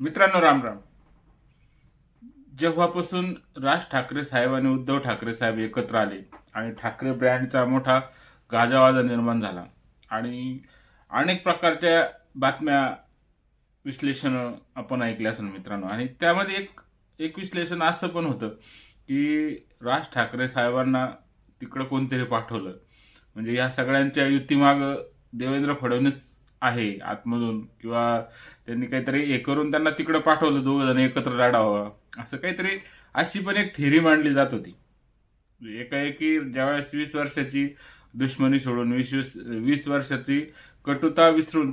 मित्रांनो राम राम. जेव्हापासून राज ठाकरे साहेब आणि उद्धव ठाकरे साहेब एकत्र आले आणि ठाकरे ब्रँडचा मोठा गाजावाजा निर्माण झाला आणि अनेक प्रकारच्या बातम्या विश्लेषण आपण ऐकले असेल मित्रांनो. आणि त्यामध्ये एक एक विश्लेषण असं पण होतं की राज ठाकरे साहेबांना तिकडं कोणतरी पाठवलं. म्हणजे या सगळ्यांच्या युतीमागं देवेंद्र फडणवीस आहे आतमधून. किंवा त्यांनी काहीतरी हे करून त्यांना तिकडं पाठवलं दोघं जण एकत्र लढावा असं काहीतरी अशी पण एक थेरी मांडली जात होती. एकाएकी ज्यावेळेस वीस वर्षाची दुश्मनी सोडून वीस वीस वीस वर्षाची कटुता विसरून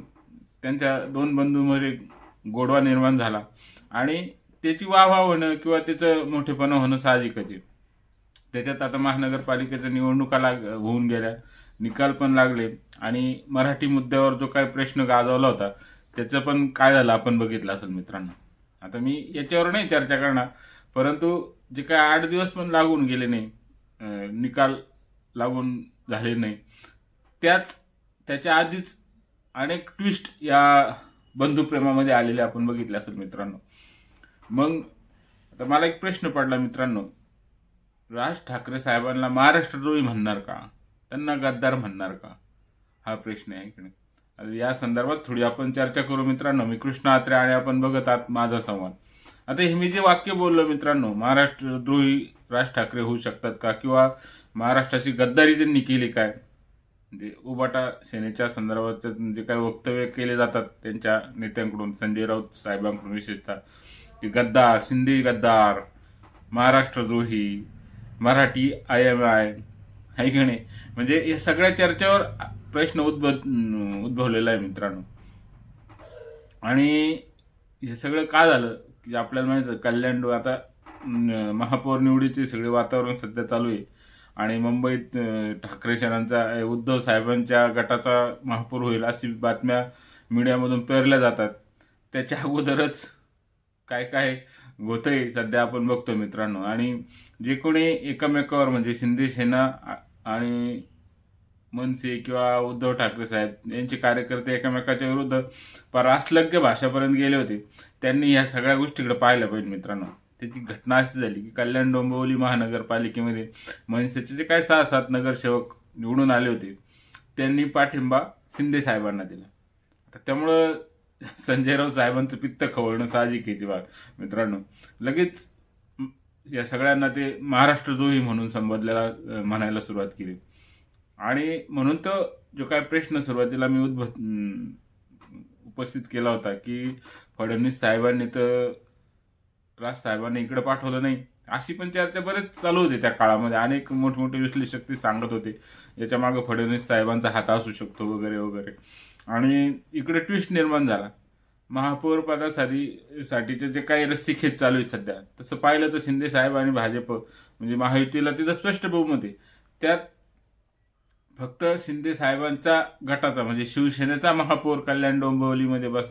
त्यांच्या दोन बंधूंमध्ये गोडवा निर्माण झाला. आणि त्याची वाह होणं किंवा त्याचं मोठेपणा होणं साहजिकच आहे. त्याच्यात आता महानगरपालिकेच्या निवडणुका लाग होऊन गेल्या. निकाल पण लागले. आणि मराठी मुद्द्यावर जो काही प्रश्न गाजवला होता त्याचं पण काय झालं आपण बघितलं असेल मित्रांनो. आता मी याच्यावर नाही चर्चा करणार परंतु जे काय आठ दिवस पण लागून गेले नाही निकाल लागून झाले नाही त्याच त्याच्या आधीच अनेक ट्विस्ट या बंधुप्रेमामध्ये आलेले आपण बघितले असेल मित्रांनो. मग आता मला एक प्रश्न पडला मित्रांनो. राज ठाकरे साहेबांना महाराष्ट्रद्रोही म्हणणार का? त्यांना गद्दार म्हणणार का? हा प्रश्न आहे की नाही आता या संदर्भात थोडी आपण चर्चा करू मित्रांनो. मी कृष्ण आत्रे आणि आपण बघत आहात माझा संवाद. आता हे मी जे वाक्य बोललो मित्रांनो महाराष्ट्रद्रोही राज ठाकरे होऊ शकतात का? किंवा महाराष्ट्राची गद्दारी त्यांनी केली काय? म्हणजे उबाटा सेनेच्या संदर्भात जे काही वक्तव्य केले जातात त्यांच्या नेत्यांकडून संजय राऊत साहेबांकडून विशेषतः की गद्दार शिंदे गद्दार महाराष्ट्रद्रोही मराठी आय एम आय आहे की नाही? म्हणजे या सगळ्या चर्चेवर प्रश्न उद्भव उद्भवलेला आहे मित्रांनो. आणि हे सगळं का झालं? की आपल्याला माहिती आहे कल्याण आता महापौर निवडीचे सगळे वातावरण सध्या चालू आहे. आणि मुंबईत ठाकरे सरांचा उद्धव साहेबांच्या गटाचा महापौर होईल अशी बातम्या मीडियामधून पेरल्या जातात. त्याच्या अगोदरच काय काय होतंय सध्या आपण बघतो मित्रांनो. आणि जे कोणी एकमेकावर म्हणजे शिंदे सेना आणि मनसे किंवा उद्धव ठाकरे साहेब यांचे कार्यकर्ते एकमेकाच्या विरुद्ध परासलग्य भाषापर्यंत गेले होते त्यांनी ह्या सगळ्या गोष्टीकडे पाहिल्या पाहिजे मित्रांनो. त्याची घटना अशी झाली की कल्याण डोंबिवली महानगरपालिकेमध्ये मनसेचे जे काय सहा सात नगरसेवक निवडून आले होते त्यांनी पाठिंबा शिंदे साहेबांना दिला. आता त्यामुळं संजयराव साहेबांचं पित्त खवळणं साहजिकेची आहे बाब मित्रांनो लगेच या सगळ्यांना ते महाराष्ट्रद्रोही म्हणून संबोधल्याला म्हणायला सुरुवात केली. आणि म्हणून तर जो काय प्रश्न सुरुवातीला मी उद्भ उपस्थित केला होता की फडणवीस साहेबांनी तर राज साहेबांनी इकडे पाठवलं नाही. अशी पण चर्चा बरेच चालू होती त्या काळामध्ये. अनेक मोठमोठे विश्लेषक ते सांगत होते. याच्या मागे फडणवीस साहेबांचा हात असू शकतो वगैरे वगैरे. आणि इकडे ट्विस्ट निर्माण झाला. महापौर पदासाठी साठीचे जे काही रस्सीखेच चालू आहे सध्या तसं पाहिलं तर शिंदे साहेब आणि भाजप म्हणजे महायुतीला तिथं स्पष्ट बहुमत आहे. त्यात फक्त शिंदे साहेबांच्या गटाचा म्हणजे शिवसेनेचा महापौर कल्याण डोंबिवलीमध्ये बस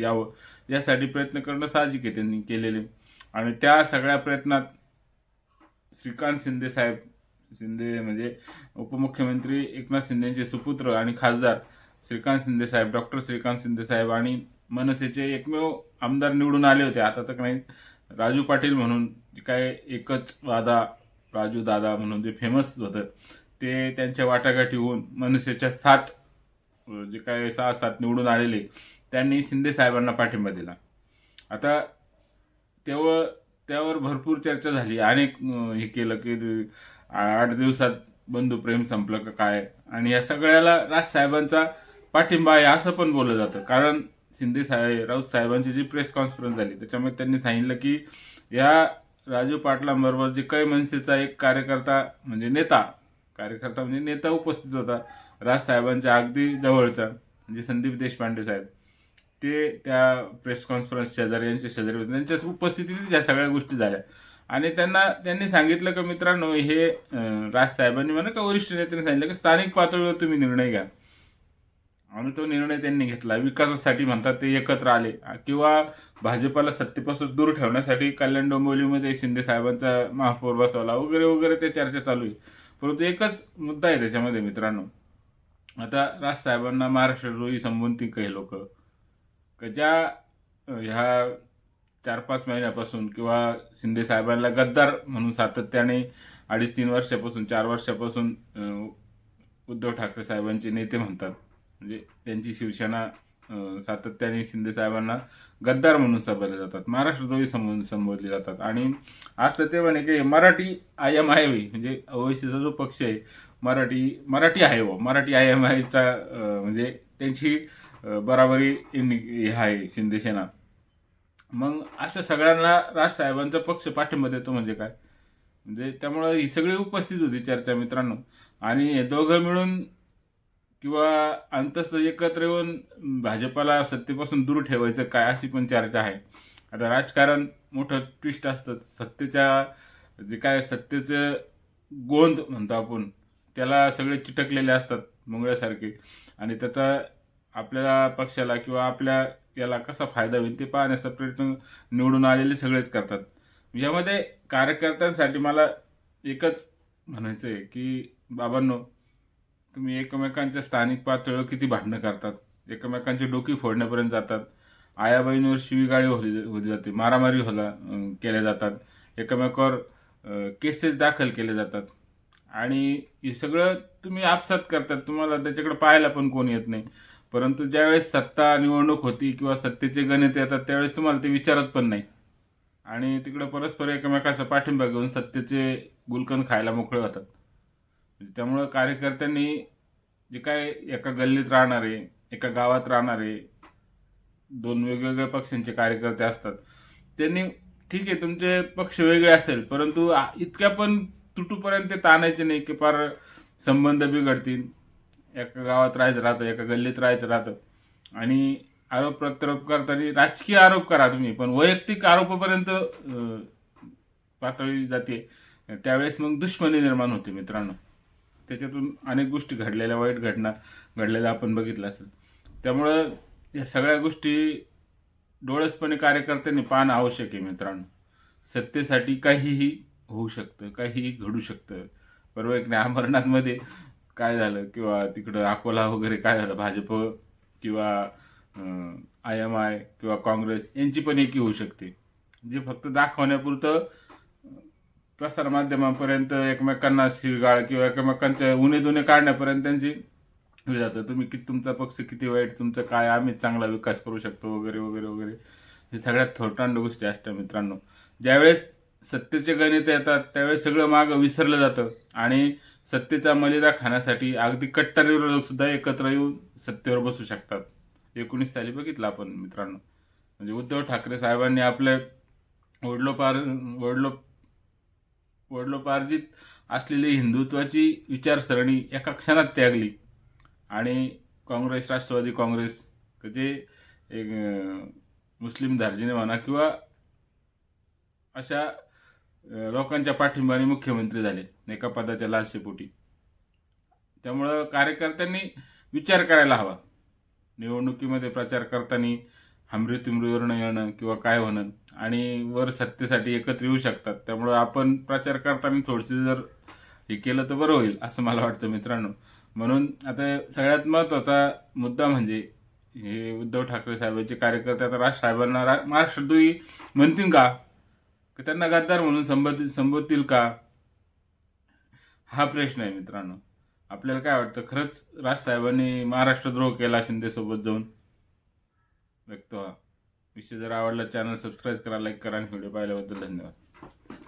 यावं यासाठी प्रयत्न करणं साहजिक आहे त्यांनी केलेले. आणि त्या सगळ्या प्रयत्नात श्रीकांत शिंदे साहेब शिंदे म्हणजे उपमुख्यमंत्री एकनाथ शिंदेचे सुपुत्र आणि खासदार श्रीकांत शिंदे साहेब डॉक्टर श्रीकांत शिंदे साहेब आणि मनसेचे एकमेव आमदार निवडून आले होते. आता तर नाही राजू पाटील म्हणून जे काय एकच वादा राजू दादा म्हणून जे फेमस होतं ते त्यांच्या वाटाघाटी होऊन मनसेच्या सात जे काय सहा सात निवडून आलेले त्यांनी शिंदे साहेबांना पाठिंबा दिला. आता तेव्हा त्यावर भरपूर चर्चा झाली. अनेक हे केलं की आठ दिवसात बंधुप्रेम संपलं का काय? आणि या सगळ्याला राज साहेबांचा पाठिंबा आहे असं पण बोललं जातं. कारण शिंदे साहेब राऊत साहेबांची जी प्रेस कॉन्फरन्स झाली त्याच्यामध्ये त्यांनी सांगितलं की या राजू पाटलांबरोबर जे काही मनसेचा एक कार्यकर्ता म्हणजे नेता कार्यकर्ता म्हणजे नेता उपस्थित होता राज साहेबांच्या अगदी जवळचा म्हणजे संदीप देशपांडे साहेब ते त्या प्रेस कॉन्फरन्स शेजारी यांच्या शेजारी होते. त्यांच्या उपस्थितीत या सगळ्या गोष्टी झाल्या. आणि त्यांना त्यांनी सांगितलं की मित्रांनो हे राज साहेबांनी म्हणा का वरिष्ठ नेत्यांनी सांगितलं की स्थानिक पातळीवर तुम्ही निर्णय घ्या. आणि तो निर्णय त्यांनी घेतला. विकासासाठी म्हणतात ते एकत्र आले. किंवा भाजपाला सत्तेपासून दूर ठेवण्यासाठी कल्याण डोंबिवलीमध्ये शिंदे साहेबांचा महापौर बसवला. वगैरे वगैरे ते चर्चा चालू आहे. परंतु एकच मुद्दा आहे त्याच्यामध्ये मित्रांनो. आता राज साहेबांना महाराष्ट्रद्रोही संबंधित काही लोक ज्या ह्या चार पाच महिन्यापासून किंवा शिंदे साहेबांना गद्दार म्हणून सातत्याने अडीच तीन वर्षापासून चार वर्षापासून उद्धव ठाकरे साहेबांचे नेते म्हणतात. म्हणजे त्यांची शिवसेना सातत्याने शिंदे साहेबांना गद्दार म्हणून संबोधले जातात. महाराष्ट्रद्रोही संबोध संबोधले जातात. आणि आज तर ते म्हणे की मराठी आय एम आय म्हणजे ओवेसीचा जो पक्ष आहे मराठी मराठी आहे व मराठी आय एम आयचा म्हणजे त्यांची बराबरी हे आहे शिंदेसेना मग अशा सगळ्यांना राजसाहेबांचा पक्ष पाठिंबा देतो म्हणजे काय? म्हणजे त्यामुळं ही सगळी उपस्थित होती चर्चा मित्रांनो. आणि हे दोघं मिळून किंवा अंतस्थ एकत्र येऊन भाजपाला सत्तेपासून दूर ठेवायचं काय अशी पण चर्चा आहे. आता राजकारण मोठं ट्विस्ट असतं. सत्तेच्या जे काय सत्तेचं गोंद म्हणतो आपण त्याला सगळे चिटकलेले असतात मंगळ्यासारखे. आणि त्याचा आपल्याला पक्षाला किंवा आपल्या याला कसा फायदा होईल ते पाहण्याचा प्रयत्न निवडून आलेले सगळेच करतात. यामध्ये कार्यकर्त्यांसाठी मला एकच म्हणायचं आहे की बाबांनो तुम्ही एकमेकांच्या स्थानिक पातळीवर किती भांडणं करतात? एकमेकांची डोकी फोडण्यापर्यंत जातात. आयाबाईंवर शिवीगाळी होली होली जाते. मारामारी होला केल्या जातात. एकमेकावर केसेस दाखल केले जातात. आणि हे सगळं तुम्ही आपसात करतात. तुम्हाला त्याच्याकडे पाहायला पण कोण येत नाही. परंतु ज्यावेळेस सत्ता निवडणूक होती किंवा सत्तेचे गणित येतात त्यावेळेस तुम्हाला ते विचारत पण नाही. आणि तिकडं परस्पर एकमेकाचा पाठिंबा घेऊन सत्तेचे गुलकंद खायला मोकळे होतात. त्यामुळं कार्यकर्त्यांनी जे काय एका गल्लीत राहणारे एका गावात राहणारे दोन वेगवेगळ्या पक्षांचे कार्यकर्ते असतात. त्यांनी ठीक आहे तुमचे पक्ष वेगळे असेल परंतु इतक्या पण तुटूपर्यंत ते ताणायचे नाही की फार संबंध बिघडतील. एका गावात राहायचं राहतं एका गल्लीत राहायचं राहतं. आणि आरोप प्रत्यारोप करताना राजकीय आरोप करा तुम्ही पण वैयक्तिक आरोपापर्यंत पातळी जाते. त्यावेळेस मग दुश्मनी निर्माण होते मित्रांनो. त्याच्यातून अनेक गोष्टी घडलेल्या वाईट घटना घडलेल्या आपण बघितलं असेल. त्यामुळं या सगळ्या गोष्टी डोळसपणे कार्यकर्त्यांनी पाहणं आवश्यक आहे मित्रांनो. सत्तेसाठी काहीही होऊ शकतं काहीही घडू शकतं. बरोबर एक नाही? अमरनाथमध्ये काय झालं किंवा तिकडं अकोला वगैरे काय झालं? भाजप किंवा आय एम आय किंवा काँग्रेस यांची पण एकी होऊ शकते. जे फक्त दाखवण्यापुरतं प्रसारमाध्यमापर्यंत एकमेकांना शिरगाळ किंवा एकमेकांच्या उणे दुणे काढण्यापर्यंत त्यांची हे जातं. तुम्ही किती तुमचा पक्ष किती वाईट तुमचं काय आम्ही चांगला विकास करू शकतो वगैरे वगैरे वगैरे. हे सगळ्यात थोटांड गोष्टी असतात मित्रांनो. ज्यावेळेस सत्तेचे गणित येतात त्यावेळेस सगळं मागं विसरलं जातं. आणि सत्तेचा मलिदा खाण्यासाठी अगदी कट्टर विरोधकसुद्धा एकत्र येऊन सत्तेवर बसू शकतात. एकोणीस साली बघितलं आपण मित्रांनो. म्हणजे उद्धव ठाकरे साहेबांनी आपले वडलोपार वडलो वडलोपार्जित असलेली हिंदुत्वाची विचारसरणी एका क्षणात त्यागली. आणि काँग्रेस राष्ट्रवादी काँग्रेस जे एक मुस्लिम धार्जिने म्हणा किंवा अशा लोकांच्या पाठिंबाने मुख्यमंत्री झाले एका पदाच्या लालसेपोटी. त्यामुळं कार्यकर्त्यांनी विचार करायला हवा. निवडणुकीमध्ये प्रचार करताना हमरी तुमरीवरनं येणं किंवा काय होणं आणि वर सत्तेसाठी एकत्र येऊ शकतात. त्यामुळं आपण प्रचार करताना थोडीशी जर हे केलं तर बरं होईल असं मला वाटतं मित्रांनो. म्हणून आता सगळ्यात महत्त्वाचा मुद्दा म्हणजे हे उद्धव ठाकरे साहेबांचे कार्यकर्ते आता राज साहेबांना रा महाराष्ट्रद्रोही म्हणतील का? की त्यांना गद्दार म्हणून संबोधित संबोधतील का? हा प्रश्न आहे मित्रांनो. आपल्याला काय वाटतं? खरंच राज साहेबांनी महाराष्ट्रद्रोह केला शिंदेसोबत जाऊन? व्यक्त व्हा. विषय जर आवडला चॅनल सबस्क्राईब करा लाईक करा आणि व्हिडिओ पाहिल्याबद्दल धन्यवाद.